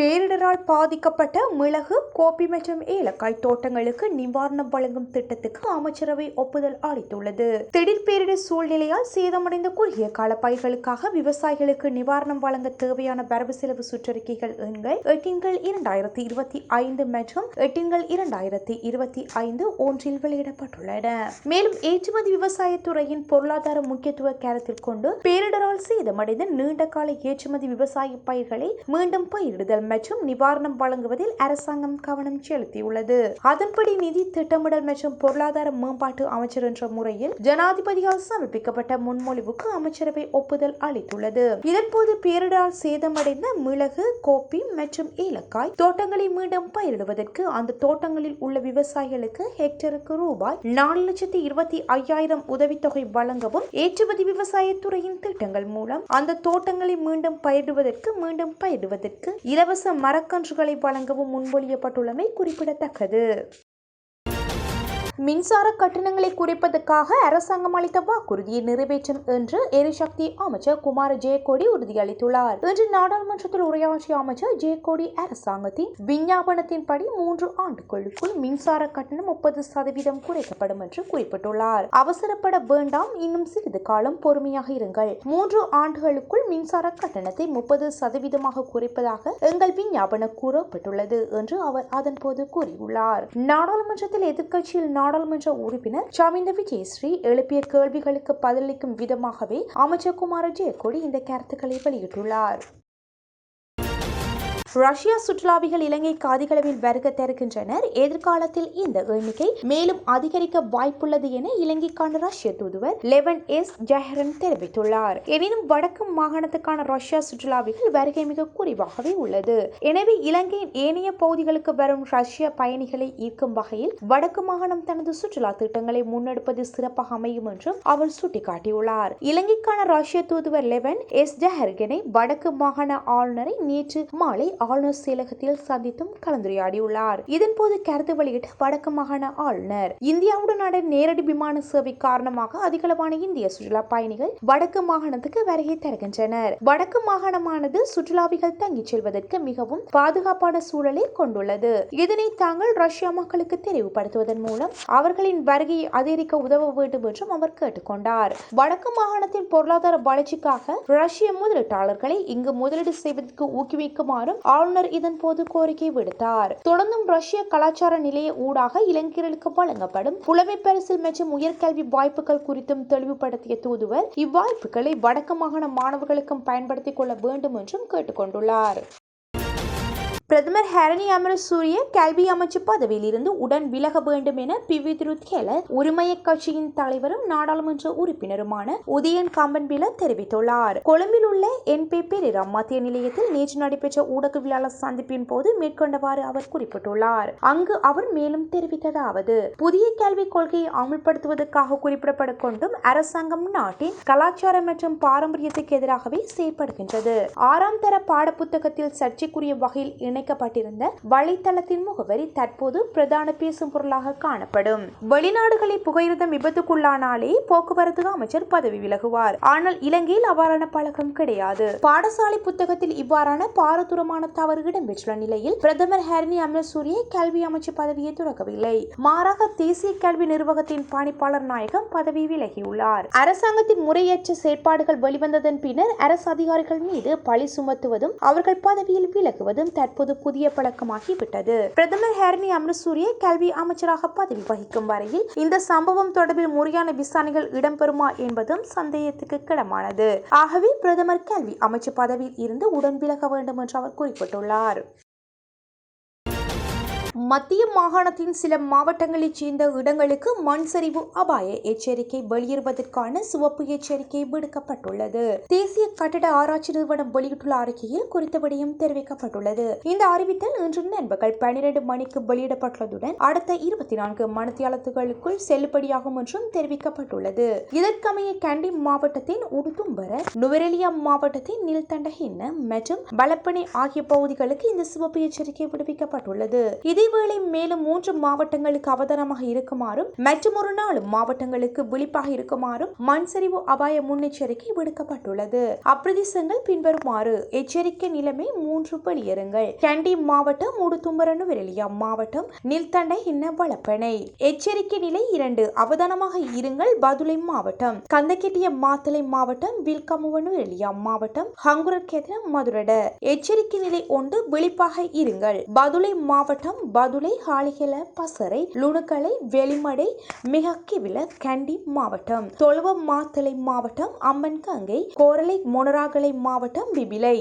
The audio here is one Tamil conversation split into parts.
பேரிடரால் பாதிக்கப்பட்ட மிளகு கோபி மற்றும் ஏலக்காய் தோட்டங்களுக்கு நிவாரணம் வழங்கும் திட்டத்துக்கு அமைச்சரவை ஒப்புதல் அளித்துள்ளது. திடீர் பேரிடர் சூழ்நிலையால் சேதமடைந்த குறுகிய கால பயிர்களுக்காக விவசாயிகளுக்கு நிவாரணம் வழங்க தேவையான வரவு செலவு சுற்றறிக்கைகள் எண்கள் எட்டின்கள் இரண்டாயிரத்தி இருபத்தி ஐந்து மற்றும் எட்டின்கள் இரண்டாயிரத்தி இருபத்தி ஐந்து ஒன்றில் வெளியிடப்பட்டுள்ளன. மேலும் ஏற்றுமதி விவசாயத்துறையின் பொருளாதார முக்கியத்துவ கருத்தில் கொண்டு பேரிடரால் சேதமடைந்த நீண்ட கால ஏற்றுமதி விவசாய பயிர்களை மீண்டும் பயிரிடுதல் மற்றும் நிவாரணம் வழங்குவதில் அரசாங்கம் கவனம் செலுத்தியுள்ளது. அதன்படி நிதி திட்டமிடல் மற்றும் பொருளாதார மேம்பாட்டு அமைச்சர் என்ற முறையில் ஜனாதிபதியால் சமர்ப்பிக்கப்பட்ட முன்மொழிவுக்கு அமைச்சரவை ஒப்புதல் அளித்துள்ளது. இதன்போது பேரிடரால் சேதமடைந்த மிளகு கோப்பி மற்றும் ஏலக்காய் தோட்டங்களை மீண்டும் பயிரிடுவதற்கு அந்த தோட்டங்களில் உள்ள விவசாயிகளுக்கு ஹெக்டருக்கு ரூபாய் நாலு லட்சத்தி இருபத்தி ஐயாயிரம் உதவித்தொகை வழங்கவும் ஏற்றுமதி விவசாயத்துறையின் திட்டங்கள் மூலம் அந்த தோட்டங்களை மீண்டும் பயிரிடுவதற்கு மீண்டும் பயிரிடுவதற்கு இலவச மரக்கன்றுகளை வழங்கவும் முன்மொழியப்பட்டுள்ளமை குறிப்பிடத்தக்கது. மின்சார கட்டணங்களை குறைப்பதற்காக அரசாங்கம் அளித்த வாக்குறுதியை நிறைவேற்றும் என்று எரிசக்தி அமைச்சர் குமார ஜெயக்கோடி உறுதியளித்துள்ளார். இன்று நாடாளுமன்றத்தில் உரையாற்றிய அமைச்சர் ஜெயக்கோடி அரசாங்கத்தின் விஞ்ஞாபனத்தின்படி மூன்று ஆண்டுகளுக்குள் மின்சார கட்டணம் முப்பது சதவீதம் குறைக்கப்படும் என்று குறிப்பிட்டுள்ளார். அவசரப்பட வேண்டாம் இன்னும் சிறிது காலம் பொறுமையாக இருங்கள். மூன்று ஆண்டுகளுக்குள் மின்சார கட்டணத்தை முப்பது சதவீதமாக குறைப்பதாக எங்கள் விஞ்ஞாபனம் கூறப்பட்டுள்ளது என்று அவர் அதன்போது கூறியுள்ளார். நாடாளுமன்றத்தில் எதிர்க்கட்சியில் நாடாளுமன்ற உறுப்பினர் சமிந்த விஜயஸ்ரீ எழுப்பிய கேள்விகளுக்கு பதிலளிக்கும் விதமாகவே அமைச்சர் குமார ஜெயக்கொடி இந்த கருத்துக்களை வெளியிட்டுள்ளார். ரஷ்யா சுற்றுலாவிகள் இலங்கைக்கு காதிகளவில் வருகை தருகின்றனர். எதிர்காலத்தில் இந்த எண்ணிக்கை மேலும் அதிகரிக்க வாய்ப்புள்ளது என இலங்கைக்கான ரஷ்ய தூதுவர் லெவன் எஸ் ஜஹரன் தெரிவித்துள்ளார். எனினும் வடக்கு மாகாணத்துக்கான ரஷ்யா சுற்றுலாவிகள் வருகை மிக குறைவாகவே உள்ளது. எனவே இலங்கையின் ஏனைய பகுதிகளுக்கு வரும் ரஷ்ய பயணிகளை ஈர்க்கும் வகையில் வடக்கு மாகாணம் தனது சுற்றுலா திட்டங்களை முன்னெடுப்பது சிறப்பாக அமையும் என்றும் அவர் சுட்டிக்காட்டியுள்ளார். இலங்கைக்கான ரஷ்ய தூதுவர் லெவன் எஸ் ஜஹர்கனை வடக்கு மாகாண ஆளுநரை நேற்று மாலை ஆளுநர் செயலகத்தில் சந்தித்தும் கலந்துரையாடியுள்ளார். இதன்போது கருத்து வெளியிட்ட வடக்கு மாகாண ஆளுநர் இந்தியாவுடனான நேரடி விமான சேவை காரணமாக அதிகளவான இந்திய சுற்றுலா பயணிகள் வடக்கு மாகாணத்துக்கு வருகை தருகின்றனர். வடக்கு மாகாணமானது சுற்றுலாவிகள் தங்கிச் செல்வதற்கு மிகவும் பாதுகாப்பான சூழலை கொண்டுள்ளது. இதனை தாங்கள் ரஷ்யா மக்களுக்கு தெளிவுபடுத்துவதன் மூலம் அவர்களின் வருகையை அதிகரிக்க உதவ வேண்டும் என்றும் அவர் கேட்டுக்கொண்டார். வடக்கு மாகாணத்தின் பொருளாதார வளர்ச்சிக்காக ரஷ்ய முதலீட்டாளர்களை இங்கு முதலீடு செய்வதற்கு ஊக்குவிக்குமாறும் ஆளுநர் இதன் போது கோரிக்கை விடுத்தார். தொடர்ந்தும் ரஷ்ய கலாச்சார நிலைய ஊடாக இளைஞர்களுக்கு வழங்கப்படும் புலமை பரிசில் மற்றும் உயர்கல்வி வாய்ப்புகள் குறித்தும் தெளிவுபடுத்திய தூதுவர் இவ்வாய்ப்புகளை வடக்கு மாகாண மாணவர்களுக்கும் பயன்படுத்திக் கொள்ள வேண்டும் என்றும் கேட்டுக்கொண்டுள்ளார் பிரதமர் ஹரணி அமரசூரிய கல்வி அமைச்சு பதவியில் இருந்து உடன் விலக வேண்டும் என பிவித்ருத் ஹெல உரிமைய கட்சியின் தலைவரும் நாடாளுமன்ற உறுப்பினருமான உதயன் காம்பன்பில தெரிவித்துள்ளார். கொழும்பில் உள்ள என்பி பெரிராம் மத்திய நிலையத்தில் நேற்று நடைபெற்ற ஊடகவியலாளர் சந்திப்பின் போது மேற்கொண்டவாறு அவர் குறிப்பிட்டுள்ளார். அங்கு அவர் மேலும் தெரிவித்ததாவது புதிய கல்விக் கொள்கையை அமுல்படுத்துவதற்காக குறிப்பிடப்பட கொண்டும் அரசாங்கம் நாட்டின் கலாச்சாரம் மற்றும் பாரம்பரியத்துக்கு எதிராகவே செயற்படுகின்றது. ஆறாம் தர பாடப்புத்தகத்தில் சர்ச்சைக்குரிய வகையில் இணைக்கப்பட்டிருந்த வலைத்தளத்தின் முகவரி தற்போது பிரதான பேசும் பொருளாக காணப்படும். வெளிநாடுகளை புகையிரதம் விபத்துக்குள்ளானாலே போக்குவரத்து அமைச்சர் பதவி விலகுவார். ஆனால் இலங்கையில் அவ்வாறான பழக்கம் கிடையாது. பாடசாலை புத்தகத்தில் இவ்வாறான பாரதூரமான தவறு இடம்பெற்றுள்ள நிலையில் பிரதமர் ஹரணி அமரசூரிய கல்வி அமைச்சர் பதவியை துறக்கவில்லை. மாறாக தேசிய கல்வி நிர்வாகத்தின் பணிப்பாளர் நாயகம் பதவி விலகியுள்ளார். அரசாங்கத்தின் முறையற்ற செயற்பாடுகள் வெளிவந்ததன் பின்னர் அரசு அதிகாரிகள் மீது பழி சுமத்துவதும் அவர்கள் பதவியில் விலகுவதும் தற்போது புதிய பழக்கமாகிவிட்டது. பிரதமர் ஹரணி அமரசூரிய கல்வி அமைச்சராக பதவி வகிக்கும் வரையில் இந்த சம்பவம் தொடர்பில் முறையான விசாரணைகள் இடம்பெறுமா என்பதும் சந்தேகத்துக்கு கிடமானது. ஆகவே பிரதமர் கல்வி அமைச்சர் பதவியில் இருந்து உடன் விலக வேண்டும் என்று அவர் குறிப்பிட்டுள்ளார். மத்திய மாகாணத்தின் சில மாவட்டங்களைச் சேர்ந்த இடங்களுக்கு மண் சரிவு அபாய எச்சரிக்கை வெளியிடுவதற்கான சிவப்பு எச்சரிக்கை விடுக்கப்பட்டுள்ளது. தேசிய கட்டட ஆராய்ச்சி நிறுவனம் வெளியிட்டுள்ள அறிக்கையில் குறித்த விடயம் தெரிவிக்கப்பட்டுள்ளது. இந்த அறிவித்தல் இன்று நண்பகல் பனிரெண்டு மணிக்கு வெளியிடப்பட்டுள்ளதுடன் அடுத்த இருபத்தி நான்கு மனத்தியாளத்துகளுக்குள் செல்லுபடியாகும் என்றும் தெரிவிக்கப்பட்டுள்ளது. இதற்கமைய கண்டி மாவட்டத்தின் உடுதும்பர நுவரெலியா மாவட்டத்தின் நில்தண்டஹின்ன மற்றும் பலப்பனை ஆகிய பகுதிகளுக்கு இந்த சிவப்பு எச்சரிக்கை விடுவிக்கப்பட்டுள்ளது. இது இதேவேளை மேலும் மூன்று மாவட்டங்களுக்கு அவதானமாக இருக்குமாறும் மற்றும் ஒரு நாள் மாவட்டங்களுக்கு விழிப்பாக இருக்குமாறும் மண் சரிவு அபாய முன்னெச்சரிக்கை விடுக்கப்பட்டுள்ளது. அப்பிரதேசங்கள் பின்வருமாறு எச்சரிக்கை நிலைமை மூன்று வெளியேறுங்கள். கண்டி மாவட்டம் உடுத்தும்பரனு விரலியா மாவட்டம் நில்தண்டை இன்ன வளப்பனை? எச்சரிக்கை நிலை இரண்டு அவதானமாக இருங்கள் பதுளை மாவட்டம். கந்தக்கெட்டிய மாத்தளை மாவட்டம் வில்கமுவனு விரலியா மாவட்டம் ஹங்குரக்கேதன மதுரட. எச்சரிக்கை நிலை ஒன்று விழிப்பாக இருங்கள். பதுளை மாவட்டம் பதுளை ஹாலிகல பசரை லுணுக்கலை வெளிமடை மிகக்கிவில கண்டி மாவட்டம் தொழுவ மாத்தளை மாவட்டம் அம்மன் கங்கை கோரளை மொனராகலை மாவட்டம் பிபிலை.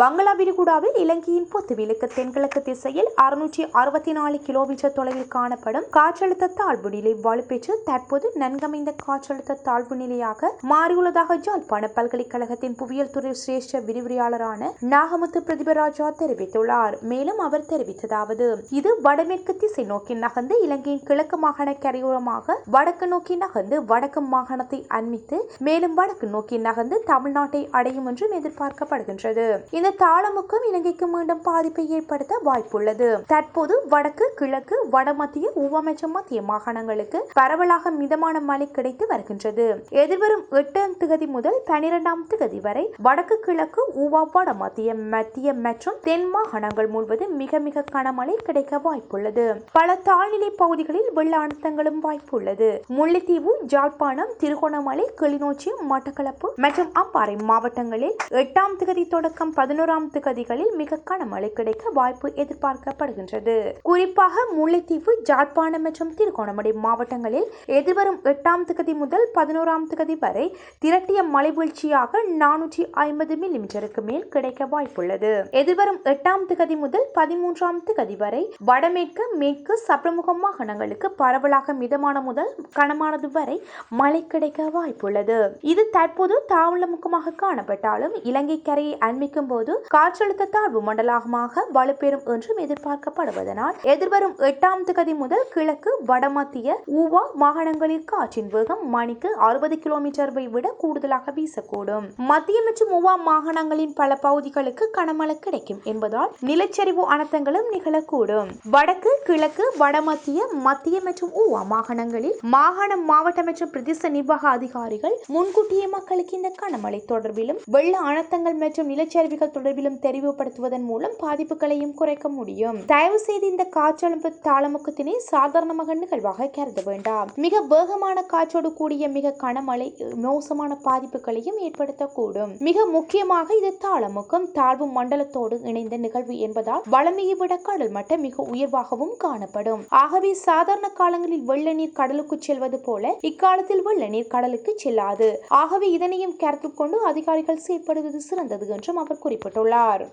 வங்களா விரிகுடாவில் இலங்கையின் பொத்துவிலுக்கு தென்கிழக்கு திசையில் அறுநூற்றி அறுபத்தி நாலு கிலோமீட்டர் தொலைவில் காணப்படும் காற்றழுத்த தாழ்வு நிலை வலுப்பெற்று தற்போது நன்கமைந்த காற்றழுத்த தாழ்வு நிலையாக மாறியுள்ளதாக ஜாழ்ப்பாண பல்கலைக்கழகத்தின் புவியியல் துறை சிரேஷ்ட விரிவுரையாளரான நாகமுத்து பிரதிபராஜா தெரிவித்துள்ளார். மேலும் அவர் தெரிவித்ததாவது இது வடமேற்கு திசை நோக்கி நகர்ந்து இலங்கையின் கிழக்கு மாகாண கரையோரமாக வடக்கு நோக்கி நகர்ந்து வடக்கு மாகாணத்தை அண்மித்து மேலும் வடக்கு நோக்கி நகர்ந்து தமிழ்நாட்டை அடையும் என்றும் எதிர்பார்க்கப்படுகின்றது. இந்த தாளமுக்கும் இலங்கைக்கும் மீண்டும் பாதிப்பை ஏற்படுத்த வாய்ப்புள்ளது. தற்போது வடக்கு கிழக்கு வடமத்திய உவமைச்ச மத்திய மாகாணங்களுக்கு பரவலாக மிதமான மழை கிடைத்து வருகின்றது. எதிர்வரும் எட்டாம் திகதி முதல் பனிரெண்டாம் திகதி வரை வடக்கு கிழக்கு உவா வட மத்திய மத்திய மற்றும் தென் மாகாணங்கள் முழுவதும் மிக மிக கனமழை கிடைக்க வாய்ப்புள்ளது. பல தாழ்நிலை பகுதிகளில் வெள்ள அழுத்தங்களும் வாய்ப்புள்ளது. முல்லைத்தீவு ஜாழ்ப்பாணம் திருகோணமலை கிளிநொச்சி மட்டக்களப்பு மற்றும் அம்பாறை மாவட்டங்களில் எட்டாம் திகதி தொடக்கம் பதினோராம் திகதிகளில் மிக கனமழை கிடைக்க வாய்ப்பு எதிர்பார்க்கப்படுகின்றது. குறிப்பாக முல்லைத்தீவு ஜாழ்ப்பாணம் மற்றும் திருகோணமலை மாவட்டங்களில் எதிர்வரும் எட்டாம் திகதி முதல் பதினோராம் திகதி வரை திரட்டிய மழை வீழ்ச்சியாக நானூற்றி ஐம்பது மில்லிமீட்டருக்கு மேல் கிடைக்க வாய்ப்புள்ளது. எதிர்வரும் எட்டாம் திகதி முதல் பதிமூன்றாம் திகதி வரை வடமேற்கு மேற்கு சப்ரமுகம் மாகாணங்களுக்கு பரவலாக மிதமான முதல் கனமானது வரை மழை கிடைக்க வாய்ப்புள்ளது. இது தற்போது தாவளமுகமாக காணப்பட்டாலும் இலங்கை கரையை அண்மிக்கும் போது காற்றழுத்த தாழ்வு மண்டலமாக வலுப்பெறும் என்றும் எதிர்பார்க்கப்படுவதனால் எதிர்வரும் எட்டாம் தேதி முதல் கிழக்கு வடமத்திய ஊவா மாகாணங்களில் காற்றின் வேகம் மணிக்கு அறுபது கிலோமீட்டரை விட கூடுதலாக வீசக்கூடும். மத்திய மற்றும் ஊவா மாகாணங்களின் பல பகுதிகளுக்கு கனமழை கிடைக்கும் என்பதால் நிலச்சரிவு அனர்த்தங்களும் நிகழக்கூடும். வடக்கு கிழக்கு வடமத்திய மத்திய மற்றும் ஊவா மாகாணங்களில் மாகாண மாவட்ட மற்றும் பிரதேச நிர்வாக அதிகாரிகள் முன்கூட்டியே மக்களுக்கு இந்த கனமழை தொடர்பிலும் வெள்ள அனர்த்தங்கள் மற்றும் நிலச்சரிவுகள் தொடர்பிலும் தெரிவுபடுத்துவதன் மூலம் பாதிப்புகளையும் குறைக்க முடியும். தயவு செய்து இந்த காற்றழுப்பு தாளமுக்கத்தினை சாதாரணமாக நிகழ்வாக கருத வேண்டாம். மிக வேகமான காற்றோடு கூடிய மிக கனமழை மோசமான பாதிப்புகளையும் ஏற்படுத்தக்கூடும். மிக முக்கியமாக இது தாளமுக்கம். தாழ்வு மண்டலத்தோடு இணைந்த நிகழ்வு என்பதால் வளமையை விட கடல் மட்டம் மிக உயர்வாகவும் காணப்படும். ஆகவே சாதாரண காலங்களில் வெள்ள நீர் கடலுக்கு செல்வது போல இக்காலத்தில் வெள்ள நீர் கடலுக்கு செல்லாது. ஆகவே இதனையும் கருத்தில் கொண்டு அதிகாரிகள் செயற்படுவது சிறந்தது என்றும் அவர் குறிப்பிட்டுள்ளார்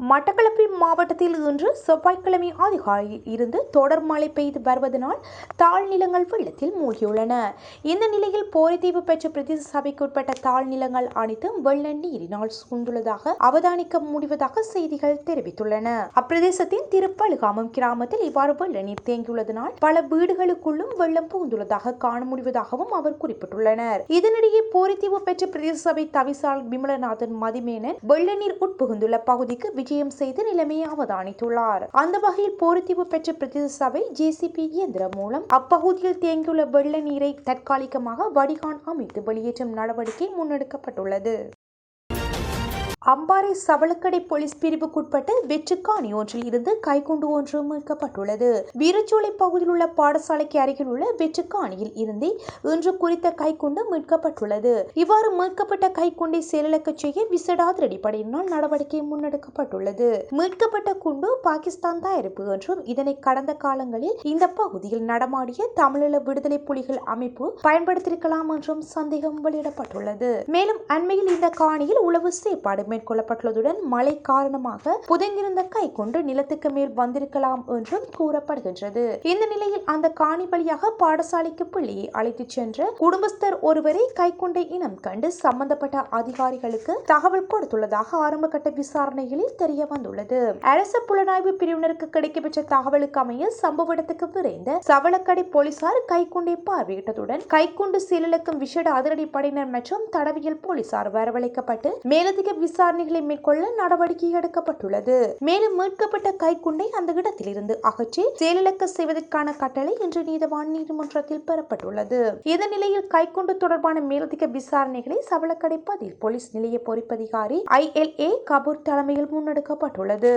மட்டக்களப்பு மாவட்டத்தில் இன்று செவ்வாய்க்கிழமை அதிகாலையில் இருந்து தொடர் மழை பெய்து வருவதனால் தாழ்நிலங்கள் வெள்ளத்தில் மூழ்கியுள்ளன. இந்த நிலையில் போரித்தீவு பெற்ற பிரதேச சபைக்கு உட்பட்ட தாழ்நிலங்கள் அனைத்தும் வெள்ள நீரினால் சூழ்ந்துள்ளதாக அவதானிக்க முடிவதாக செய்திகள் தெரிவித்துள்ளன. அப்பிரதேசத்தின் திருப்பழுகாமம் கிராமத்தில் இவ்வாறு வெள்ள நீர் தேங்கியுள்ளதனால் பல வீடுகளுக்குள்ளும் வெள்ளம் புகுந்துள்ளதாக காண முடிவதாகவும் அவர் குறிப்பிட்டுள்ளனர். இதனிடையே போரித்தீவு பெற்ற பிரதேச சபை தவிசாளர் விமலநாதன் மதிமேனன் வெள்ள நீர் உட்புகுந்துள்ள பகுதிக்கு விஜயம் செய்து நிலைமையை அவதானித்துள்ளார். அந்த வகையில் போரித்தீவு பெற்ற பிரதேச சபை ஜேசிபி இயந்திரம் மூலம் அப்பகுதியில் தேங்கியுள்ள வெள்ள நீரை தற்காலிகமாக வடிகான் அமைத்து வெளியேற்றும் நடவடிக்கை முன்னெடுக்கப்பட்டுள்ளது. அம்பாறை சவளக்கடை போலீஸ் பிரிவுக்குட்பட்ட வெற்றுக்காணி ஒன்றில் இருந்து கைக்குண்டு ஒன்று மீட்கப்பட்டுள்ளது. வீரச்சோலை பகுதியில் உள்ள பாடசாலைக்கு அருகில் உள்ள வெற்றுக்காணியில் இருந்தே இன்று குறித்த கைக்குண்டு மீட்கப்பட்டுள்ளது. இவ்வாறு மீட்கப்பட்ட கைக்குண்டை செயலிழக்க செய்ய விசேட அதிரடிப்படையினால் நடவடிக்கை முன்னெடுக்கப்பட்டுள்ளது. மீட்கப்பட்ட குண்டு பாகிஸ்தான் தயாரிப்பு என்றும் இதனை கடந்த காலங்களில் இந்த பகுதியில் நடமாடிய தமிழீழ விடுதலை புலிகள் அமைப்பு பயன்படுத்தியிருக்கலாம் என்றும் சந்தேகம் வெளியிடப்பட்டுள்ளது. மேலும் அண்மையில் இந்த காணியில் உளவு செயற்பாடு மேற்கொள்ளப்பட்டுள்ளதுடன் மழை காரணமாக புதைந்திருந்த கை கொண்டு நிலத்துக்கு மேல் வந்திருக்கலாம் என்றும் கூறப்படுகின்றது. இந்த நிலையில் அந்த காணி வழியாக பாடசாலைக்கு பிள்ளையை அழைத்துச் சென்ற குடும்பஸ்தர் ஒருவரை கைக்குண்டை இனம் கண்டு சம்பந்தப்பட்ட அதிகாரிகளுக்கு தகவல் கொடுத்துள்ளதாக ஆரம்ப கட்ட விசாரணைகளில் தெரிய வந்துள்ளது. அரசு புலனாய்வு பிரிவினருக்கு கிடைக்கப்பெற்ற தகவலுக்கு அமைய சம்பவ இடத்துக்கு விரைந்த சவளக்கடை போலீசார் கைக்குண்டை பார்வையிட்டதுடன் கைக்குண்டு செயலிழக்கும் விஷேட அதிரடி படையினர் மற்றும் தடவியல் போலீசார் வரவழைக்கப்பட்டு மேலதிக விசாரணை விசாரணைகளை மேற்கொள்ள நடவடிக்கை எடுக்கப்பட்டுள்ளது. மேலும் மீட்கப்பட்ட கைக்குண்டை அந்த இடத்திலிருந்து அகற்றி செயலிழக்க செய்வதற்கான கட்டளை இன்று நீதவான் நீதிமன்றத்தில் பெறப்பட்டுள்ளது. இந்த நிலையில் கைக்குண்டு தொடர்பான மேலதிக விசாரணைகளை சவளக்கடை பதில் போலீஸ் நிலைய பொறுப்பதிகாரி ஐ எல் ஏ கபூர் தலைமையில் முன்னெடுக்கப்பட்டுள்ளது.